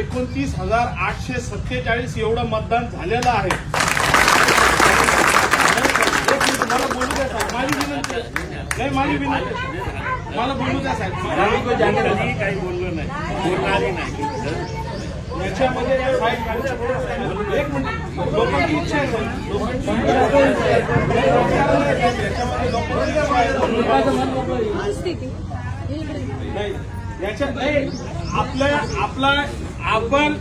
एकोणतीस हजार आठशे सत्तेचाळीस एवढं मतदान झालेलं आहे. मला बोलू द्या साहेब. माझी विनंती. नाही माझी विनंती. मला बोलू द्या साहेब. काही बोललो नाही. नाही. याच्यामध्ये एक मिनिट. लोकांची इच्छा आहे. याच्यामध्ये लोकांची इच्छा आहे. नाही याच्यात नाही. आपल्या आपला आपण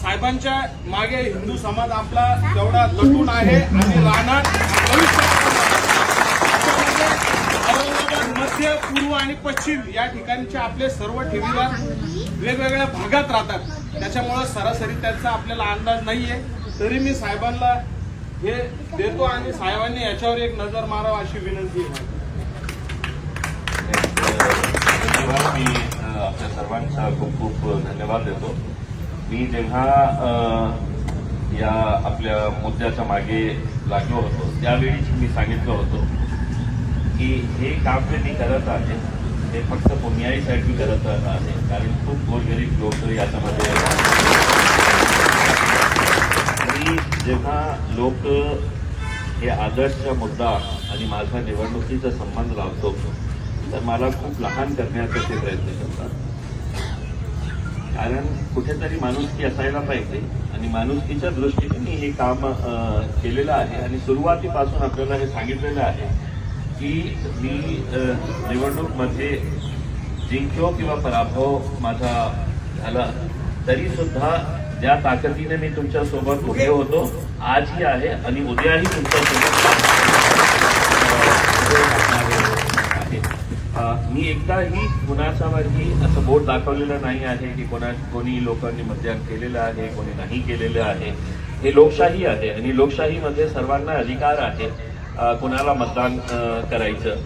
साहेबांच्या मागे हिंदू समाज आपला तेवढा लटून आहे आणि राहणार औरंगाबाद मध्य पूर्व आणि पश्चिम या ठिकाणचे आपले सर्व ठेवीदार वेगवेगळ्या भागात राहतात. त्याच्यामुळं सरासरी त्यांचा आपल्याला अंदाज नाहीये. तरी मी साहेबांना हे देतो आणि साहेबांनी याच्यावर एक नजर मारावं अशी विनंती आहे. मी आपल्या सर्वांचा खूप खूप धन्यवाद देतो. मी जेव्हा या आपल्या मुद्द्याच्या मागे लागलो होतो त्यावेळीच मी सांगितलं होतं की हे काम जे मी करत आहे ते फक्त पुण्याईसाठी करत आहे कारण खूप गोरगरीब लोक याच्यामध्ये आणि जेव्हा लोक हे आदर्श मुद्दा आणि माझा निवडणुकीचा संबंध लावतो तर मला खूप लहान करण्याचा ते प्रयत्न करतात. कारण कुठेतरी माणुसकी असायला पाहिजे आणि माणुसकीच्या दृष्टीने हे काम केलेलं आहे आणि सुरुवातीपासून आपल्याला हे सांगितलेलं आहे की मी निवडणूकमध्ये जिंकलो किंवा पराभव माझा झाला तरी सुद्धा ज्या ताकदीने मी तुमच्यासोबत उभे होतो आजही आहे आणि उद्याही तुमच्यासोबत मी एकदाही कुणाच्यावरही असं बोट दाखवलेलं नाही आहे की कोणा कोणी लोकांनी मतदान केलेलं आहे कोणी नाही केलेलं आहे. हे लोकशाही आहे आणि लोकशाहीमध्ये सर्वांना अधिकार आहे कोणाला मतदान करायचं.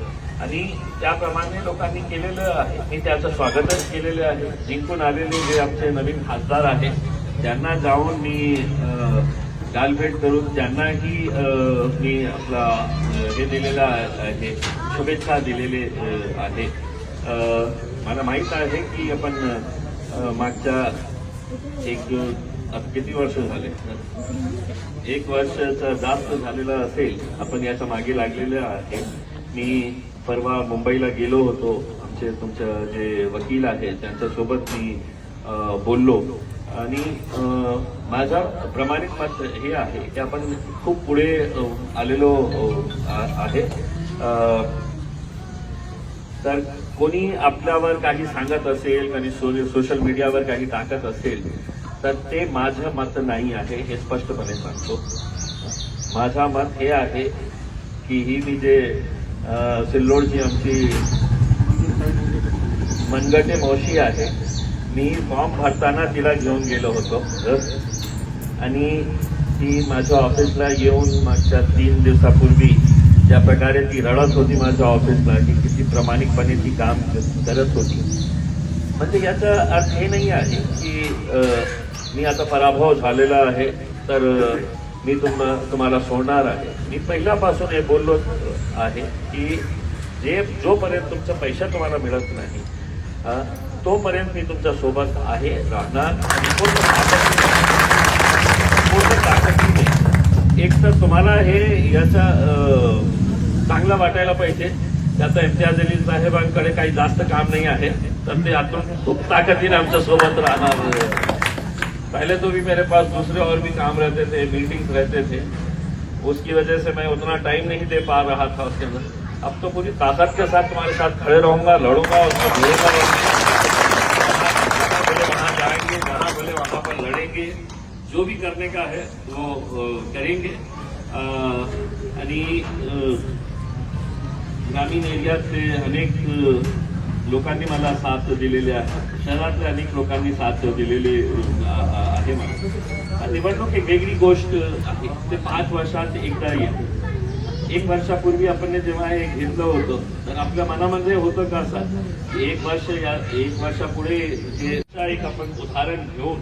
आणि त्याप्रमाणे लोकांनी केलेलं आहे. मी त्याचं स्वागतच केलेलं आहे. जिंकून आलेले जे आमचे नवीन खासदार आहेत त्यांना जाऊन मी गालभेट करून त्यांनाही मी आपला हे दिलेला आहे शुभेच्छा दिलेले आहे. मला माहीत आहे की आपण मागच्या एक किती वर्ष झाले? एक वर्षाचा जास्त झालेला असेल आपण याच्या मागे लागलेलं आहे मी परवा मुंबईला गेलो होतो. आमचे तुमच्या जे वकील आहेत त्यांच्यासोबत मी बोललो. आणि माझा प्रमाणित मत हे आहे की आपण खूप पुढे आलेलो आहे. तर कोणी आपल्यावर काही सांगत असेल आणि सो- सोशल मीडियावर काही टाकत असेल तर ते माझं मत नाही आहे हे स्पष्टपणे सांगतो. माझा मत हे आहे की ही मी जे सिल्लोडची आमची मनगटे मावशी आहे मी फॉर्म भरताना तिला घेऊन गेलो होतो आणि ती माझ्या ऑफिसला येऊन मागच्या तीन दिवसापूर्वी ज्या प्रकारे ती रडत होती माझ्या ऑफिसला की किती प्रामाणिकपणे ती काम करत होती. म्हणजे याचा अर्थ हे नाही आहे की मी आता पराभव झालेला आहे तर मी तुम तुम्हाला सोडणार आहे. मी पहिल्यापासून हे बोललो आहे की जे जोपर्यंत तुमचा पैसा तुम्हाला मिळत नाही तोपर्यंत मी तुमच्यासोबत आहे राहणार. आणि पूर्ण ताकदीने- पूर्ण ताकदीने एक तर तुम्हाला हे याचा चांगलं वाटायला पाहिजे. की आता इम्तियाज अली साहेबांकडे काही जास्त काम नाही आहे. तर ते आतून खूप ताकदीने आमच्यासोबत राहणार पहले तो भी मेरे पास दूसरे और भी काम रहते थे मीटिंग्स रहते थे. उसकी वजह से मैं उतना टाइम नहीं दे पा रहा था उसके अंदर. अब तो पूरी ताकत के साथ तुम्हारे साथ खड़े रहूंगा लड़ूंगा उसको ढूंढूंगा वहाँ वहां जाएंगे जहाँ बोले वहां पर लड़ेंगे. जो भी करने का है वो करेंगे. आणि ग्रामीण एरियातले अनेक लोकांनी मला साथ दिलेली आहे. शहरातल्या अनेक लोकांनी साथ दिलेली आहे मला. निवडणूक एक वेगळी गोष्ट आहे. ते पाच वर्षात एकदा येते एक वर्षापूर्वी आपण जेव्हा हे घेतलं होतं तर आपल्या मनामध्ये होतं का असं? की एक वर्ष या एक वर्षापुढे हे एक आपण उदाहरण घेऊन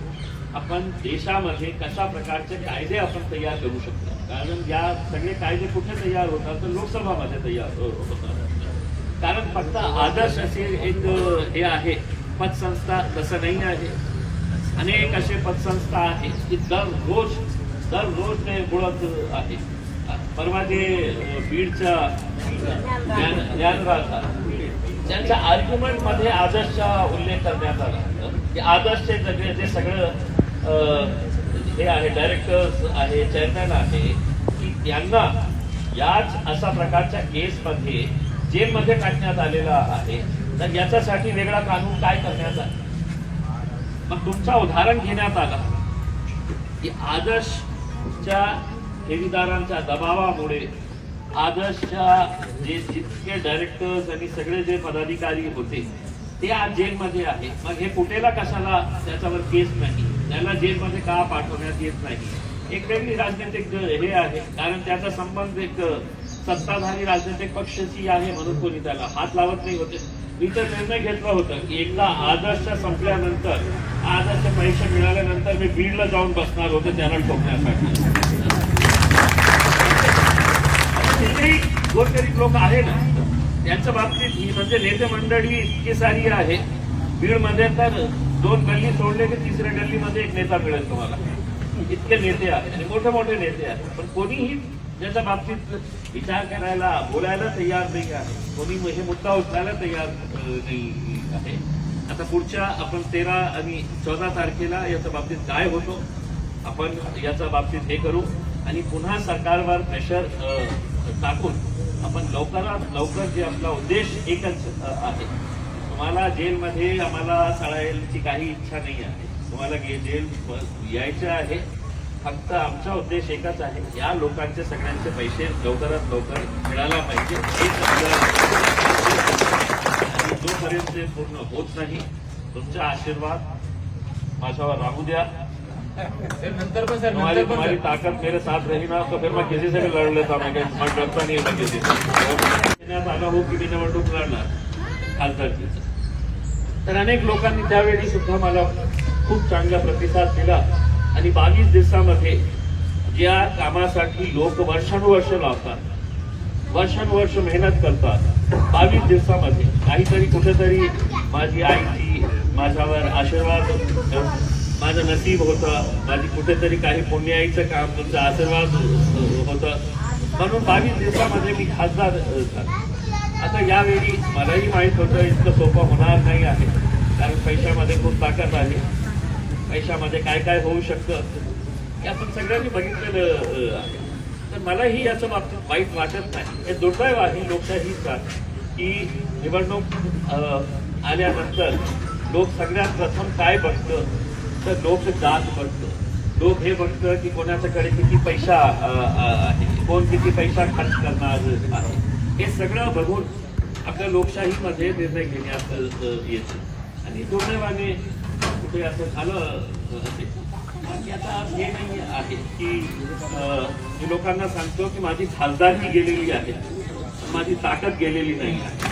आपण देशामध्ये कशा प्रकारचे कायदे आपण तयार करू शकतो? कारण या सगळे कायदे कुठे तयार होतात? तर लोकसभामध्ये तयार हो- होतात. कारण फक्त आदर्श असे एक हे आहे पतसंस्था तसं नाही आहे. अनेक असे पतसंस्था आहेत की दररोज दररोज ते बोलत आहे. परवा जे बीडच्या ज्ञानराजा ज्ञानराज त्यांच्या आर्ग्युमेंटमध्ये आदर्शचा उल्लेख करण्यात आला की आदर्शचे सगळे जे सगळं अं, हे आहे डायरेक्टर्स आहे चेअरमॅन आहे की त्यांना याच अशा प्रकारच्या केसमध्ये जेलमध्ये टाकण्यात आलेला आहे तर याच्यासाठी वेगळा कानून काय करण्यात आला? मग तुमचा उदाहरण घेण्यात आला की आदर्शच्या ठेवीदारांच्या दबावामुळे आदर्शच्या जे जितके डायरेक्टर्स आणि सगळे जे पदाधिकारी होते ते आज जेलमध्ये आहे. मग हे कुठेला कशाला त्याच्यावर केस नाही? त्याला जेलमध्ये का पाठवण्यात येत नाही? एक वेगळी राजनैतिक हे आहे. कारण त्याचा संबंध एक सत्ताधारी राजनैतिक पक्षाची आहे म्हणून कोणी त्याला हात लावत नाही होते. मी तर निर्णय घेतला होता. की एकदा आदर्श संपल्यानंतर आदर्श परीक्षा मिळाल्यानंतर मी बीडला जाऊन बसणार होते त्याला ठोकण्यासाठी. गोरगरीब लोक आहे ना त्यांच्या बाबतीत ही म्हणजे नेते मंडळी इतकी सारी आहे. बीडमध्ये तर दोन गल्ली सोडले की तिसऱ्या गल्लीमध्ये एक नेता मिळेल तुम्हाला. इतके नेते आहेत. आणि मोठे मोठे नेते आहेत. पण कोणीही ज्याच्या बाबतीत विचार करायला बोलायला तयार नाही आहे. कोणी हे मुद्दा उचलायला तयार नाही आहे. आता पुढच्या आपण तेरा आणि चौदा तारखेला याच्या बाबतीत काय होतो आपण याच्या बाबतीत हे करू. आणि पुन्हा सरकारवर प्रेशर टाकून आपण लवकरात लवकर जे आपला उद्देश एकच आहे तुम्हाला जेलमध्ये आम्हाला चढायची काही इच्छा नाही आहे तुम्हाला जेल यायचं आहे फक्त आमचा उद्देश एकच आहे या लोकांचे सगळ्यांचे पैसे लवकरात लवकर मिळायला पाहिजे जोपर्यंत ते पूर्ण होत नाही तुमचा आशीर्वाद माझ्यावर राहू द्या नंतर पण सर तुम्हारी तुम्हारी सर. ताकत मेरे साथ रही ना तो फिर मैं किसी से भी लड़ लेता मैं कहीं- मैं डरता नहीं मैं किसी से देण्यात आला हो की मी निवडणूक लढणार खासदारकीचं तर अनेक लोकांनी त्यावेळी सुद्धा मला खूप चांगला प्रतिसाद दिला. आणि बावीस दिवसामध्ये ज्या कामासाठी लोक वर्षानुवर्ष लावतात वर्षानुवर्ष मेहनत करतात बावीस दिवसामध्ये काहीतरी कुठेतरी माझी आईची माझ्यावर आशीर्वाद माझं नसीब होतं माझी कुठेतरी काही पुण्याईचं काम तुमचा आशीर्वाद होतं. म्हणून बावीस दिवसामध्ये मी खासदार झालो आता यावेळी मलाही माहीत होतं इतकं सोपं होणार नाही आहे. कारण पैशामध्ये खूप ताकद आहे. पैशामध्ये काय काय होऊ शकतं? हे आपण सगळ्यांनी बघितलेलं आहे. तर मलाही याच्या बाबतीत वाईट वाटत नाही. हे दुर्दैव आहे लोकशाहीचा की निवडणूक आल्यानंतर लोक सगळ्यात प्रथम काय बघतं? तर लोक जात बघतं. लोक हे बघतं की कोणाच्याकडे किती पैसा आहे. कोण किती पैसा खर्च करणार आहे? हे सगळं बघून आपल्या लोकशाहीमध्ये निर्णय घेण्यात अ, येतं आणि दुर्दैवाने कुठे असं झालं असेल आता हे नाही आहे की मी लोकांना सांगतो की माझी खासदारकी गेलेली आहे. माझी ताकद गेलेली नाही आहे.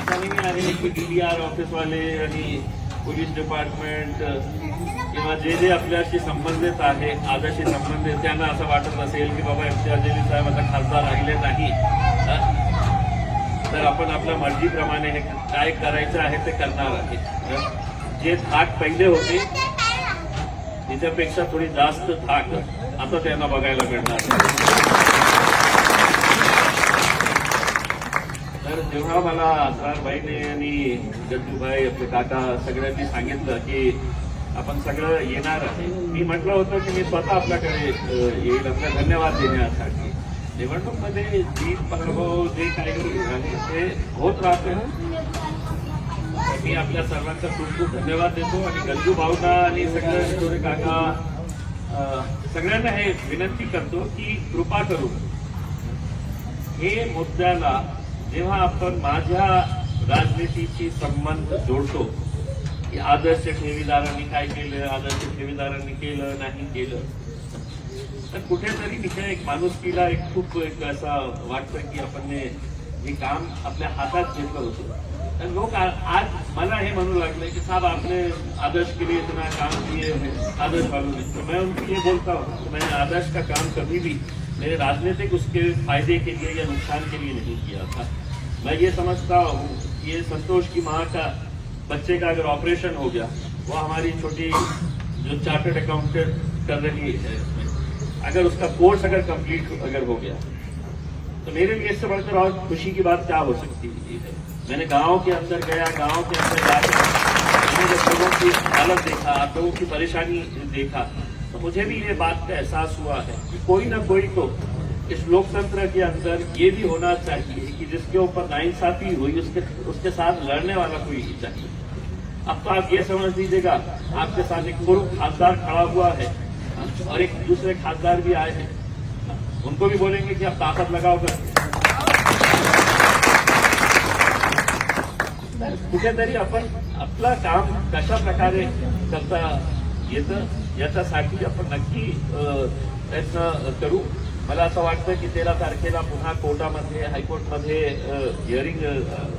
आता नाही आहे की डी डी आर ऑफिसवाले आणि पोलीस डिपार्टमेंट किंवा जे जे आपल्याशी संबंधित आहे आजाशी संबंधित त्यांना असं वाटत असेल की बाबा इम्तियाज जलील साहेब आता खासदार राहिले नाही. तर आपण आपल्या मर्जीप्रमाणे हे काय करायचं आहे ते करणार आहे. जे थाक पहिले होते त्याच्यापेक्षा थोडी जास्त थाक आता त्यांना बघायला मिळणार. तेव्हा जेव्हा मला असरारबाईने आणि गज्जूभाई आपले काका सगळ्यांनी सांगितलं की आपण सगळं येणार आहे मी म्हटलं होतं की मी स्वतः आपल्याकडे येईल. आपला धन्यवाद देण्यासाठी. निवडणूकमध्ये जीत पराभव जे काही झाले ते होत राहते. मी आपल्या सर्वांचा खूप खूप धन्यवाद देतो आणि गंजू भावना आणि सगळ्या थोडे काका सगळ्यांना हे विनंती करतो की कृपा करून हे मुद्द्याला जेव्हा आपण माझ्या राजनीतीशी संबंध जोडतो, की आदर्श ठेवीदारांनी काय केलं, आदर्श ठेवीदारांनी केलं, नाही केलं, तर कुठेतरी एक माणुसकीला एक खूप एक असा वाटतं की आपण काम आपल्या हातात घेतलं होतं. लोक आज मला हे म्हणू लागले की साहब आपने आदर्श के लिए इतना काम किए आदर्श वालों ने तो मैं उनको ये बोलता हूँ कि मैंने आदर्श का काम कभी भी मेरे राजनीतिक उसके फ़ायदे के लिए या नुकसान के लिए नहीं किया था. मैं ये समझता हूँ ये संतोष की माँ का बच्चे का अगर ऑपरेशन हो गया वो हमारी छोटी जो चार्टर्ड अकाउंटेंट कर रही है अगर उसका कोर्स अगर कंप्लीट अगर हो गया तो मेरे लिए इससे बढ़कर और खुशी की बात क्या हो सकती है? मैंने गाँव के अंदर गया, गाँव के अंदर जाकर मैंने जब लोगों की हालत देखा, आप लोगों की परेशानी देखा तो मुझे भी ये बात का एहसास हुआ है कि कोई ना कोई तो इस लोकतंत्र के अंदर ये भी होना चाहिए जिसके ऊपर नाइंसाफी हुई, उसके उसके साथ लड़ने वाला कोई चाहिए अब तो आप ये समझ लीजिएगा, आपके साथ एक पूर्व खासदार खड़ा हुआ है और एक दूसरे खासदार भी आए हैं। उनको भी बोलेंगे कि आप ताकत लगाओ कर। कुठेतरी आपण आपलं काम कशा प्रकारे करता येतं याच्यासाठी आपण नक्की प्रयत्न करू। मला असं वाटतं की तेरा तारखेला पुन्हा कोर्टामध्ये हायकोर्टमध्ये हिअरिंग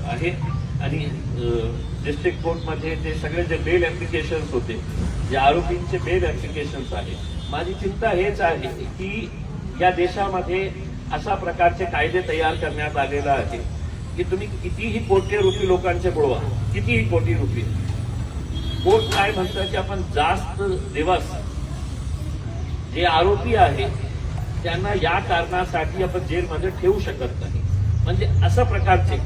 आहे. आणि डिस्ट्रिक्ट कोर्टमध्ये जे सगळे जे बेल ऍप्लिकेशन्स होते जे आरोपींचे बेल ऍप्लिकेशन्स आहेत. माझी चिंता हेच आहे की या देशामध्ये अशा प्रकारचे कायदे तयार करण्यात आलेला आहे की तुम्ही कितीही कोटी रुपये लोकांचे बुडवा कितीही कोटी रुपये कोर्ट काय म्हणतं की आपण जास्त दिवस जे आरोपी आहे त्यांना या कारणासाठी आपण जेलमध्ये ठेवू शकत नाही. म्हणजे अशा प्रकारचे.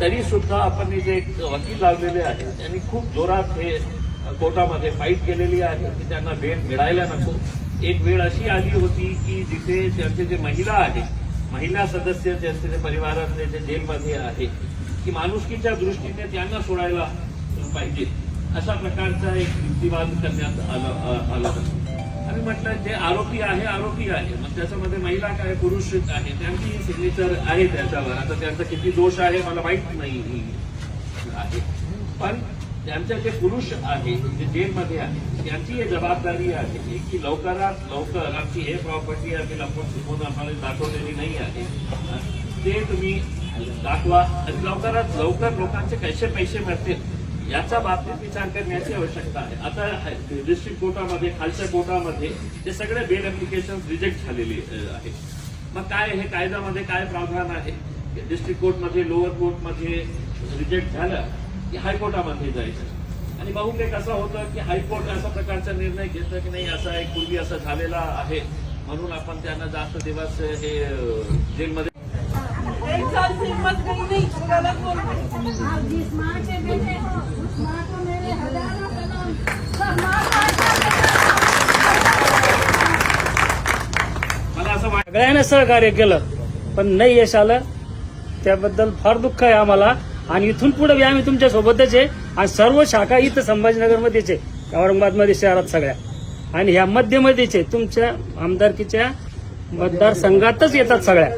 तरी सुद्धा आपण जे एक वकील लावलेले आहेत. त्यांनी खूप जोरात हे कोर्टामध्ये फाईट केलेली आहे की त्यांना वेळ मिळायला नको. एक वेळ अशी आली होती की जिथे त्यांचे जे महिला आहेत महिला सदस्य जे असते ते परिवारातले जे जेलमध्ये आहे की माणुसकीच्या दृष्टीने त्यांना सोडायला पाहिजे. अशा प्रकारचा एक युक्तिवाद करण्यात आला आला होता. आम्ही म्हटलं जे आरोपी आहे आरोपी आहे. मग त्याच्यामध्ये महिला काय पुरुष आहे त्यांची सिग्नेचर आहे त्याच्यावर. आता त्यांचा किती दोष आहे मला माहीत नाही आहे. पण त्यांचे जे पुरुष आहे जे जेलमध्ये आहे त्यांची ही जबाबदारी आहे की लवकरात लवकर आमची हे प्रॉपर्टी आम्ही लवकर छुपवून आम्हाला दाखवलेली नाही आहे. ते तुम्ही दाखवा. आणि लवकरात लवकर लोकांचे कसे पैसे मिळतील याच्या बाबतीत विचार करण्याची आवश्यकता आहे. आता डिस्ट्रिक्ट कोर्टामध्ये खालच्या कोर्टामध्ये ते सगळे बेल अप्लिकेशन रिजेक्ट झालेली आहेत. मग काय हे कायद्यामध्ये काय प्रावधान आहे? डिस्ट्रिक्ट कोर्टमध्ये लोअर कोर्टमध्ये रिजेक्ट झालं की हायकोर्टामध्ये जायचं? आणि बहुतेक असं होतं की हायकोर्ट अशा प्रकारचा निर्णय घेतं की नाही असा एक पूर्वी असं झालेला आहे. म्हणून आपण त्यांना जास्त दिवस हे जेलमध्ये आप जिस माँ के बेटे हो उस माँ को मेरे हजारों सलाम सब माँ का मला असं वाटतं सगळ्यांना सहकार्य केलं पण नाही यश आलं. त्याबद्दल फार दुःख आहे आम्हाला. आणि इथून पुढे बी आम्ही तुमच्या सोबतच आहे. आणि सर्व शाखा इथं संभाजीनगरमध्येच आहे. औरंगाबादमध्ये शहरात सगळ्या. आणि ह्या मध्यमध्येच आहे. तुमच्या आमदारकीच्या मतदारसंघातच येतात सगळ्या.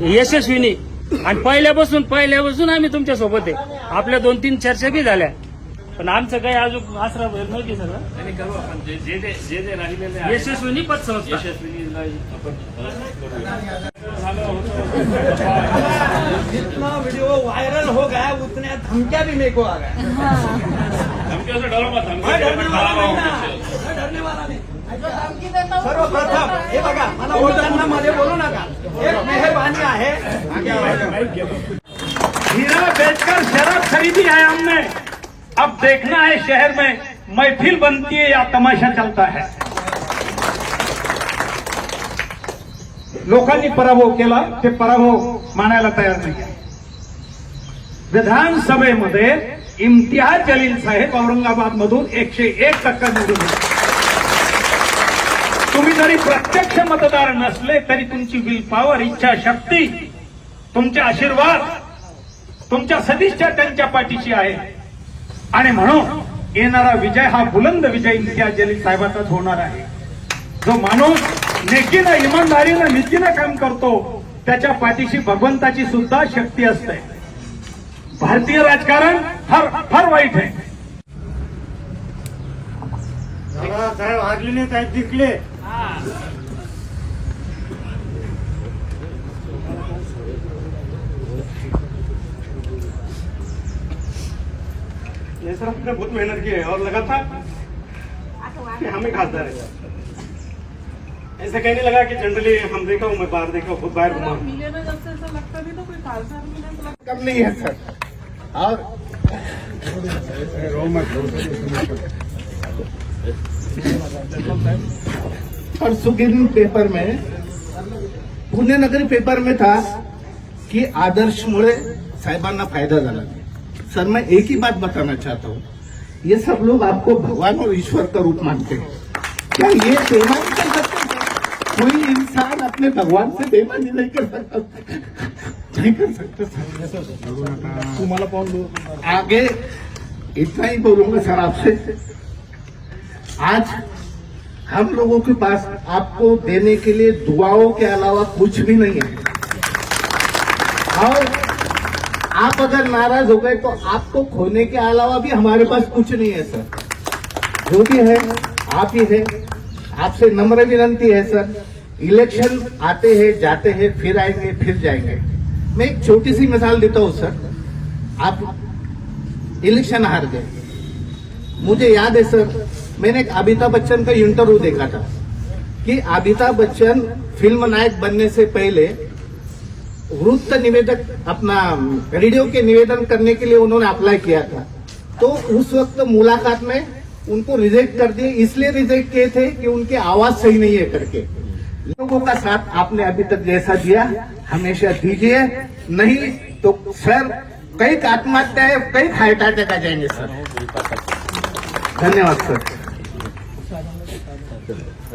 यशस्वीनी. आणि पहिल्यापासून पहिल्यापासून आम्ही तुमच्यासोबत आहे. आपल्या दोन तीन चर्चा बी झाल्या. पण आमचं काही अजून आसरा नव्हती सगळं. आणि करू आपण. जे जे जे जे जे राहिलेले आहे. यशस्वीनी पतसंस्था. जितना वीडियो वायरल हो गया उतने धमकियां भी मेरे को आ गए धमकी असं डरो मत, धमकी सर्वप्रथम हे बघा मला बोलताना मध्ये बोलू नका. एक मेहरबानी आहे. हीरा बेचकर शराब खरीदी है हमने अब देखना है शहर में महफिल बनती है या तमाशा चलता है. लोकांनी पराभव केला ते पराभव मानायला तयार नाही विधानसभेमध्ये इम्तियाज जलील साहेब औरंगाबाद मधून एकशे एक टक्का निवडून येतात. तुम्ही जरी प्रत्यक्ष मतदार नसले तरी तुमची विल पॉवर इच्छा शक्ती तुमचे आशीर्वाद तुमच्या सदिच्छा त्यांच्या पाठीशी आहे. आणि म्हणून येणारा विजय हा बुलंद विजय इम्तियाज जलील साहेबाचाच होणार आहे. जो माणूस नेकीनं इमानदारीनं नीतीनं काम करतो त्याच्या पाठीशी भगवंताची सुद्धा शक्ती असते. भारतीय राजकारण फार फार वाईट आहे. साहेब हागले नाही साहेब दिसले. ये सर हमने बहुत मेहनत की है और लगा था कि हम ही खासदार है ऐसा कहने लगा कि जनरली हम देखा हूँ मैं बाहर देखा हूँ खुद बाहर घुमा हूँ। मिले ना जब से ऐसा लगता नहीं तो कोई खालसा मिले तो लगता कम नहीं है सर? और परसों के दिन पेपर में पुणे नगरी पेपर में था कि आदर्शमुळे साहेबांना फ़ायदा झाला सर मैं एक ही बात बताना चाहता हूँ. ये सब लोग आपको भगवान और ईश्वर का रूप मानते हैं. क्या ये बेईमानी कर सकते हैं? कोई इंसान अपने भगवान से बेईमानी नहीं कर सकता? नहीं कर सकते तुम्हारा आगे इतना ही बोलूँगा सर आपसे. आज हम लोगों के पास आपको देने के लिए दुआओं के अलावा कुछ भी नहीं है। और आप अगर नाराज़ हो गए तो आपको खोने के अलावा भी हमारे पास कुछ नहीं है, सर। जो भी है, आप ही है। आपसे नम्र विनंती है, सर। इलेक्शन आते हैं, जाते हैं, फिर आएँगे, फिर जाएँगे। मैं एक छोटी सी मिसाल देता हूँ, सर। आप इलेक्शन हार गए। मुझे याद है, सर मैंने अमिताभ बच्चन का इंटरव्यू देखा था कि अमिताभ बच्चन फ़िल्म नायक बनने से पहले वृत्त निवेदक अपना रेडियो के निवेदन करने के लिए उन्होंने अप्लाई किया था। तो उस वक्त मुलाकात में उनको रिजेक्ट कर दिए, इसलिए रिजेक्ट किए थे कि उनकी आवाज़ सही नहीं है करके। लोगों का साथ आपने अभी तक जैसा दिया, हमेशा दीजिए, नहीं तो सर, कई आत्महत्याएँ, कई हार्ट अटैक आ जाएँगे, सर। धन्यवाद, सर।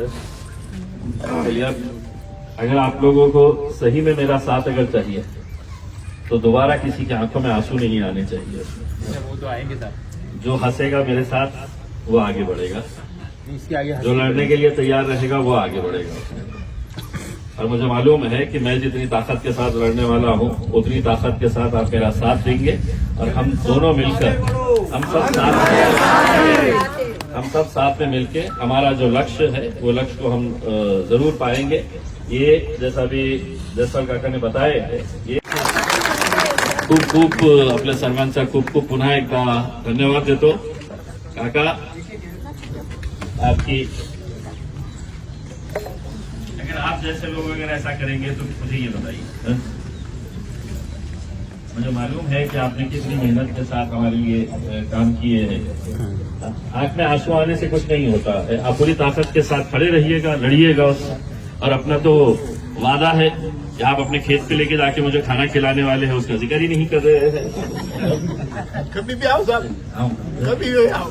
चलिए अब अगर आप लोगों को सही में मेरा साथ अगर चाहिए तो दोबारा किसी की आँखों में आँसू नहीं आने चाहिए। वो तो आएँगे जो हंसेगा मेरे साथ वो आगे बढ़ेगा। इसके आगे जो लड़ने के लिए तैयार रहेगा वो आगे बढ़ेगा। और मुझे मालूम है कि मैं जितनी ताकत के साथ लड़ने वाला हूँ उतनी ताकत के साथ आप मेरा साथ देंगे। और हम दोनों मिलकर हम सब साथ हम सब साथ में मिलके हमारा जो लक्ष्य है, वो लक्ष्य को हम ज़रूर पाएँगे ये जैसा भी जयस्वाल काका ने बताए ये खूप खूप आपल्या सर्वांचा खूप खूप पुन्हा एकदा धन्यवाद देतो काका, आपकी अगर आप जैसे लोग अगर ऐसा करेंगे तो मुझे ये बताइए? मुझे मालूम है कि आपने कितनी मेहनत के साथ हमारे लिए काम किए हैं। आँख में आँसू आने से कुछ नहीं होता है। आप पूरी ताकत के साथ खड़े रहिएगा लड़िएगा उस- और अपना तो वादा है कि आप अपने खेत पे लेके जाके मुझे खाना खिलाने वाले हैं उसका ज़िक्र ही नहीं कर रहे हैं। कभी भी आओ साहब। हाँ। कभी भी आओ।